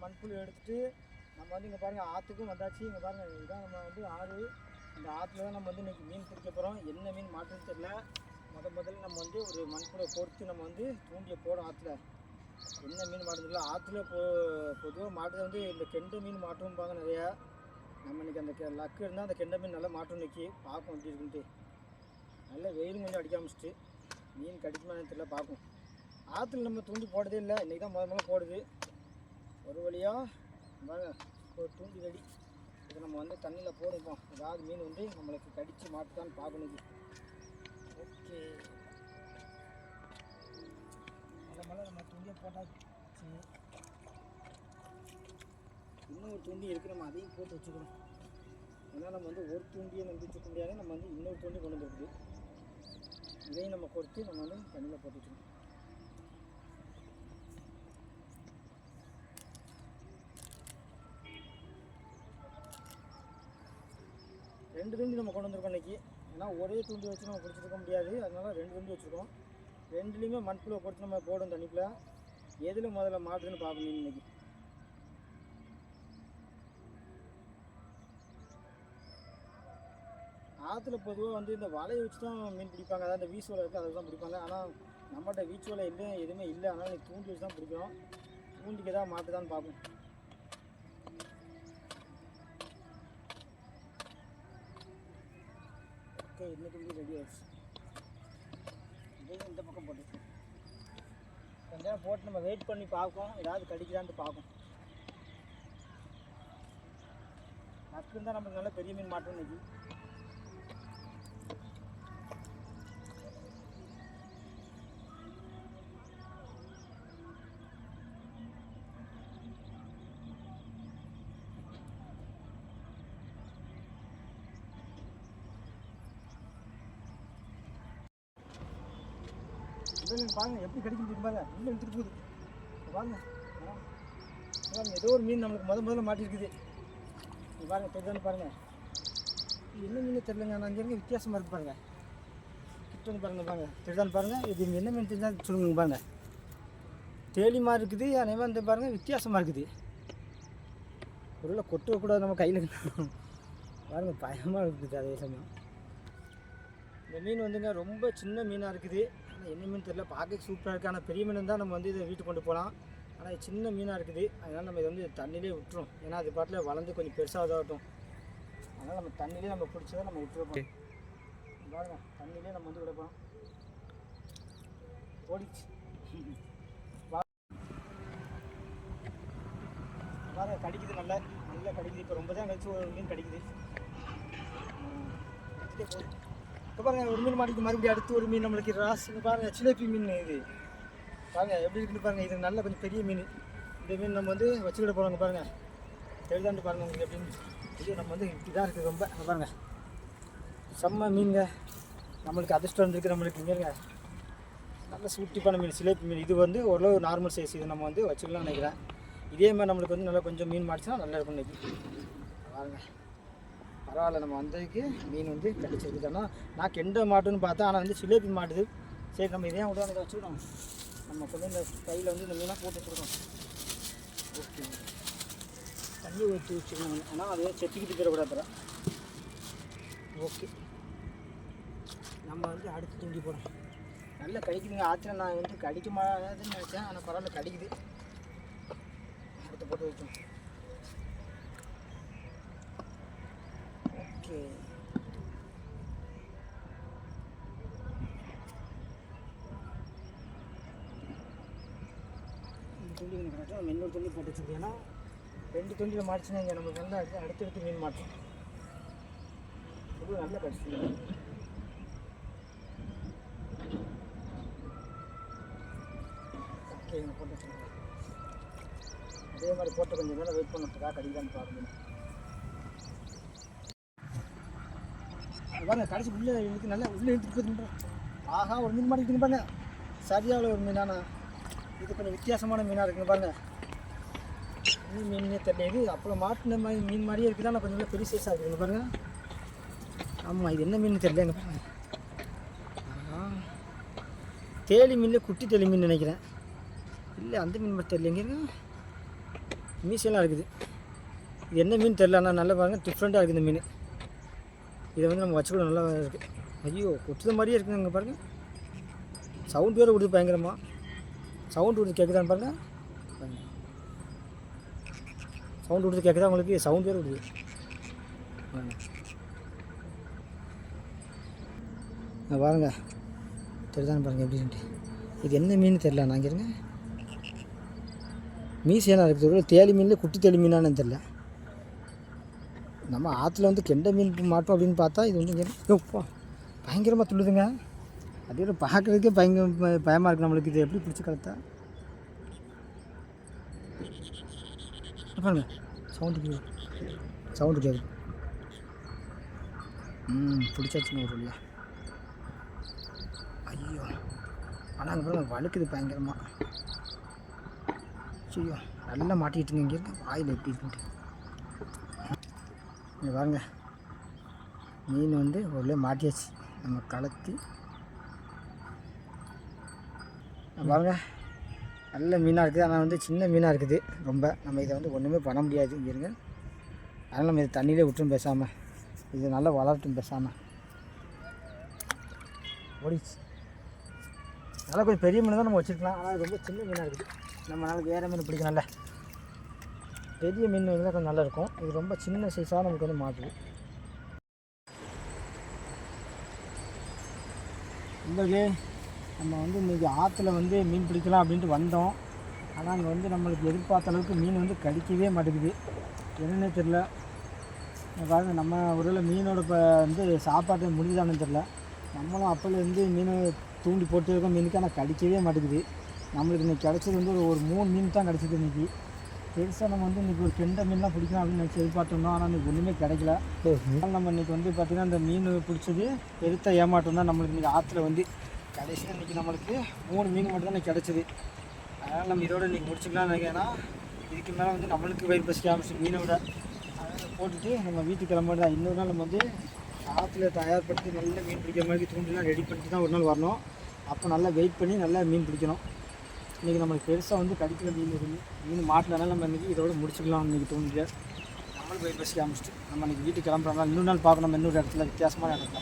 மண்புழு எடுத்துட்டு நம்ம வந்து இங்கே பாருங்கள் ஆற்றுக்கும் வந்தாச்சு. இங்கே பாருங்கள் இதுதான் நம்ம வந்து ஆறு. இந்த ஆற்றுல தான் நம்ம வந்து இன்றைக்கி மீன் பிடிக்க போகிறோம் என்ன மீன் மாட்டுன்னு தெரில முத முதல்ல நம்ம வந்து ஒரு மண்புழை பொறுத்து நம்ம வந்து தூண்டியை போடும் ஆற்றுல என்ன மீன் மாட்டுதில்ல ஆற்றுல பொ பொதுவாக மாட்டுறது வந்து இந்த கெண்டை மீன் மாட்டும்பாங்க நிறையா. நம்ம இன்றைக்கி அந்த கெ- லக்கு இருந்தால் அந்த கெண்டை மீன் நல்லா மாட்டும் இன்றைக்கி பார்ப்போம் எப்படி இருக்குன்ட்டு. நல்ல வெயிலும் கொஞ்சம் அடிக்க ஆரம்பிச்சிட்டு. மீன் கடிக்குமான்னு தெரியல பார்ப்போம். ஆற்றுல நம்ம தூண்டி போடுறதே இல்லை. இன்றைக்கி தான் முத முதல்ல போடுது. ஒரு வழியாக ஒரு தூண்டி ரெடி இதை நம்ம வந்து தண்ணியில் போடுவோம். ஏதாவது மீன் வந்து நம்மளுக்கு கடித்து மாட்டுதான்னு பார்க்கணும் ஓகே. மலை மேலே நம்ம தூண்டியை போட்டாச்சு. இன்னும் ஒரு தூண்டி இருக்குது நம்ம அதையும் போட்டு வச்சுக்கணும். ஏன்னா நம்ம வந்து ஒரு தூண்டியை நம்பி வச்சுக்க முடியாது. நம்ம வந்து இன்னொரு தூண்டி கொண்டு வந்துருக்குது இதையும் நம்ம கொடுத்து நம்ம வந்து தண்ணியில் போட்டு வச்சுக்கணும். ரெண்டு தூண்டி நம்ம கொண்டு வந்திருக்கோம் இன்றைக்கி ஏன்னா ஒரே தூண்டி வச்சு நம்ம பிடிச்சிருக்க முடியாது. அதனால் ரெண்டு தூண்டி வச்சுருக்கோம். ரெண்டுலேயுமே மண்புழுவை பொறுத்து நம்ம போடும் தண்ணிக்குள்ள. எதில் முதல்ல மாட்டுதுன்னு பார்க்கணும் இன்றைக்கி ஆற்றுல பொதுவாக வந்து இந்த வலையை வச்சு தான் மீன் பிடிப்பாங்க. அதாவது இந்த வீச்சு வலை இருக்குது அதை தான் பிடிப்பாங்க. ஆனால் நம்மகிட்ட வீச்சு வலை இல்லை எதுவுமே இல்லை. அதனால் தூண்டி வச்சு தான் பிடிக்கிறோம். தூண்டிக்கு தான் மாட்டுதான்னு பார்ப்போம். ஓகே இன்னைக்கு ரெடி ஆயிடுச்சு. இதையும் இந்த பக்கம் போட்டு கொஞ்ச நேரம் போட்டு நம்ம வெயிட் பண்ணி பார்ப்போம். ஏதாவது கடிக்குதான்ட்டு பார்ப்போம். நக்குன்னு தான் நமக்கு நல்ல பெரிய மீன் மாட்டோம் இன்னைக்கு இல்லை பாருங்க எப்படி கிடைக்கும் தெரியுமா பாருங்க. உள்ள எடுத்துட்டு போகுது. பாருங்க. பாருங்க ஏதோ ஒரு மீன் நம்மளுக்கு முத முதல்ல மாட்டிருக்குது. இங்க பாருங்க தெரியுதான்னு பாருங்க. என்ன மீன் தெரியலங்க நான் இங்கே வித்தியாசமாக இருக்கு பாருங்க. கிட்ட வந்து பாருங்க பாருங்க. தெரியுதான்னு பாருங்க இது என்ன மீன் தெரிஞ்சால் சொல்லுங்க பாருங்க. தேலிமா மாதிரி இருக்குது அதே மாதிரி பாருங்க வித்தியாசமாக இருக்குது. பொருளை கொட்டு கூடாது நம்ம கையில் பாருங்க பயமாக இருக்குது அதே சமயம். இந்த மீன் வந்துங்க ரொம்ப சின்ன மீனாக இருக்குது. ஆனால் என்ன மீன் தெரியல பார்க்க சூப்பராக இருக்குது ஆனால் பெரிய மீன் தான் நம்ம வந்து இதை வீட்டுக்கு கொண்டு போகலாம். ஆனால் இது சின்ன மீனாக இருக்குது. அதனால் நம்ம இதை வந்து தண்ணியிலே விட்டுரும் ஏன்னா அது பாட்டில் வளர்ந்து கொஞ்சம் பெருசாக இதாகட்டும். அதனால் நம்ம தண்ணியிலே நம்ம பிடிச்சதை நம்ம விட்டுருப்போம் பாருங்க தண்ணியிலே நம்ம வந்து விடப்போம் ஓடிச்சு பாருங்க கடிக்குது நல்லா. நல்லா கடிக்குது. இப்போ ரொம்ப தான் கழிச்சு ஒரு மீன் கடிக்குது. இப்போ பாருங்க ஒரு மீன் மாட்டிக்கு மறுபடியும் அடுத்து ஒரு மீன் நம்மளுக்கு ராஸ் பாருங்கள் பாருங்க சிலேபி மீன் இது. பாருங்க எப்படி இருக்குன்னு பாருங்க இது நல்ல கொஞ்சம் பெரிய மீன். இந்த மீன் நம்ம வந்து வச்சுக்கிட போகிறாங்க பாருங்க. எழுதாண்டு பாருங்க உங்களுக்கு எப்படின்னு. இது நம்ம வந்து இதாக இருக்குது ரொம்ப. பாருங்கள் பாருங்க. செம்ம மீனுங்க. நம்மளுக்கு அதிர்ஷ்டம் வந்திருக்கு நம்மளுக்கு மீனுங்க நல்ல சூட்டிப்பான மீன் சிலேபி மீன். இது வந்து ஓரளவு நார்மல் சைஸ் இது நம்ம வந்து வச்சுக்கலாம்னு நினைக்கிறேன். இதே மாதிரி நம்மளுக்கு வந்து நல்லா கொஞ்சம் மீன் மாடிச்சுன்னா நல்லா இருக்கும் இன்னைக்கு. பாருங்க. பரவாயில்ல நம்ம வந்ததுக்கு மீன் வந்து கிடச்சிருக்கு தானே நான் கெண்டை மாட்டுன்னு பார்த்தேன் ஆனால் வந்து சிலேபி மாட்டுது. சரி நம்ம இதையும் விட அதை வச்சுக்கிட்டோம் நம்ம கொண்டு இந்த கையில் வந்து இந்த மீனாக போட்டு வச்சுருக்கோம் ஓகே. தண்ணி ஊற்றி வச்சுக்கணும். ஆனால் அதை செத்துக்கிட்டு போயிடக்கூடாது ஓகே. நம்ம வந்து அடுத்து தூண்டி போகிறோம் நல்லா கடிக்குதுங்க. ஆற்றுல நான் வந்து கடிக்க மாட்டாதுன்னு நினச்சேன். ஆனால் பரவாயில்ல கடிக்குது. அடுத்து போட்டு வைக்கும் ஓகே இந்த துண்டி எனக்கு நம்ம இன்னொரு துண்டி போட்டு வச்சுருக்கோம் ஏன்னா ரெண்டு துண்டியில் மாட்டுச்சுன்னா இங்கே நமக்கு வந்து அடுத்து அடுத்தடுத்து மீன் மாட்டோம் இது நல்ல கடிச்சு ஓகே போட்டு வச்சுருக்கேன் அதே மாதிரி போட்டு கொஞ்சம் நேரம் வெயிட் பண்ணுறதுக்காக கடிக்கலான்னு பார்க்கணும் வாங்க கடைசி உள்ளே இழுத்து நல்லா உள்ளே இழுத்துட்டு ஆஹா ஒரு மீன் மாட்டிக்கிட்டு பாருங்க. சரியாக ஒரு மீனானா. இது கொஞ்சம் வித்தியாசமான மீனாக இருக்குன்னு பாருங்க. மீன் மீனே தெரியல இது. அப்புறம் மாட்டின மாதிரி மீன் மாதிரியே இருக்குது? ஆனால் கொஞ்சம் நல்லா பெரிய சைஸாக இருக்குங்க பாருங்க. ஆமாம் இது என்ன மீன் தெரியல பாருங்க. தேலி மீனில் குட்டி தேலி மீன் நினைக்கிறேன். இல்லை அந்த மீன் மட்டும் தெரியலங்க மீசெல்லாம் இருக்குது. இது என்ன மீன் தெரில ஆனால் நல்லா பாருங்கள் டிஃப்ரெண்ட்டாக இருக்குது இந்த மீன். இதை வந்து நம்ம வச்சுக்கூட நல்லா இருக்குது ஐயோ கொத்துத மாதிரியே இருக்குங்க இங்கே பாருங்கள் சவுண்ட் வேறு விடுது பயங்கரமாக சவுண்ட் விடுது கேட்குதான்னு பாருங்கள் சவுண்ட் விடுது கேட்குதா உங்களுக்கு? சவுண்ட் வேறு விடுது. பாருங்க. பாருங்க. தெரியுதான்னு பாருங்கள் எப்படின்ட்டு இது என்ன மீன் தெரில நான் இருங்க. மீசையெல்லாம் இருக்குது. தேலி மீனில் குட்டி தேலி மீனானு தெரில நம்ம ஆற்றுல வந்து கெண்டை மீன் மாட்டோம் அப்படின்னு பார்த்தா இது வந்து எப்போ பயங்கரமாக துள்ளுதுங்க. அதே பார்க்குறதுக்கே பயங்க பயமாக இருக்குது நம்மளுக்கு. இது எப்படி பிடிச்சி கலத்தா? பாருங்க. சவுண்டு கேட்குது சவுண்டு கேட்குது ம் பிடிச்சாச்சுன்னு ஒரு இல்லையா ஐயோ. ஆனால் அங்கே பாருங்க வழுக்குது பயங்கரமாக ஐயோ நல்லா மாட்டிக்கிட்டுங்க இங்கே வாயில் எப்படி இருக்குன்ட்டு. இங்கே பாருங்க. மீன் வந்து உள்ளே மாட்டியாச்சு. நம்ம கலத்தி பாருங்க. நல்ல மீனாக இருக்குது. ஆனால் வந்து சின்ன மீனாக இருக்குது. ரொம்ப. நம்ம இதை வந்து ஒன்றுமே பண்ண முடியாது. இங்கே இருங்க. அதனால் நம்ம இதை தண்ணியிலே விட்டுரும் பேசாமல் இது நல்லா வளரட்டும் பேசாமல் ஓடிச்சு. நல்லா கொஞ்சம் பெரிய மீன் தான் நம்ம வச்சுருக்கலாம். ஆனால் ரொம்ப சின்ன மீனாக இருக்குது. நம்ம நாளைக்கு வேறு மீன் பிடிக்கணும்ல பெரிய மீன் இருந்தால் கொஞ்சம் நல்லாயிருக்கும். இது ரொம்ப சின்ன சைஸாக நமக்கு வந்து மாட்டுது. உங்களுக்கு நம்ம வந்து இன்றைக்கி ஆற்றுல வந்து மீன் பிடிக்கலாம் அப்படின்ட்டு வந்தோம். ஆனால் அங்கே வந்து நம்மளுக்கு எதிர்பார்த்த அளவுக்கு மீன் வந்து கடிக்கவே மாட்டேங்குது. என்னன்னே தெரில பாருங்கள் நம்ம ஒருவேளை மீனோட இப்போ வந்து சாப்பாட்டு முடிஞ்சுதானு தெரில நம்மளும் அப்போலேருந்து மீன் தூண்டி போட்டு இருக்கோம். மீனுக்கு ஆனால் கடிக்கவே மாட்டேங்குது. நம்மளுக்கு இன்றைக்கி கிடச்சது வந்து ஒரு மூணு மீன் தான் கிடச்சிது இன்றைக்கி பெருசாக நம்ம வந்து இன்றைக்கி ஒரு கெண்டை மீன்லாம் பிடிக்கலாம் அப்படின்னு நினச்சி எதிர்பார்த்தோம் ஆனால் இன்றைக்கி ஒன்றுமே கிடைக்கல. அதனால நம்ம இன்றைக்கி வந்து பார்த்திங்கன்னா இந்த மீன் பிடிச்சது பெருத்த ஏமாற்றம் தான் நம்மளுக்கு இன்றைக்கி ஆற்றுல வந்து கடைசியாக இன்றைக்கி நம்மளுக்கு மூணு மீன் மட்டும் தான் கிடச்சிது. அதனால் நம்ம இதோட இன்றைக்கி முடிச்சுக்கலாம் நினைக்கிறேன்னா இதுக்கு மேலே வந்து நம்மளுக்கு வயிறு பசிக்க ஆரம்பிச்சு மீனை விட. அதனால் போட்டுட்டு நம்ம வீட்டுக்கு கிளம்பிட்டு தான் இன்னொரு நாள் நம்ம வந்து ஆற்றுல தயார்படுத்தி நல்ல மீன் பிடிக்கிற மாதிரி தூண்டிலாம் ரெடி பண்ணிட்டு தான் ஒரு நாள் வரணும். அப்போ நல்லா வெயிட் பண்ணி நல்லா மீன் பிடிக்கணும். இன்றைக்கி நம்மளுக்கு பெருசாக வந்து கடிக்கிற மீன் இருந்து மீன் மாட்டினால நம்ம இன்றைக்கி இதோட முடிச்சுக்கலாம் இன்றைக்கி தோணுது. நம்மளும் போய் பசிக்க ஆரம்பிச்சிட்டு நம்ம இன்றைக்கி வீட்டுக்கு கிளம்புறோம்னா இன்னொரு நாள் பார்க்கணும் இன்னொரு இடத்துல வித்தியாசமான இடத்துல.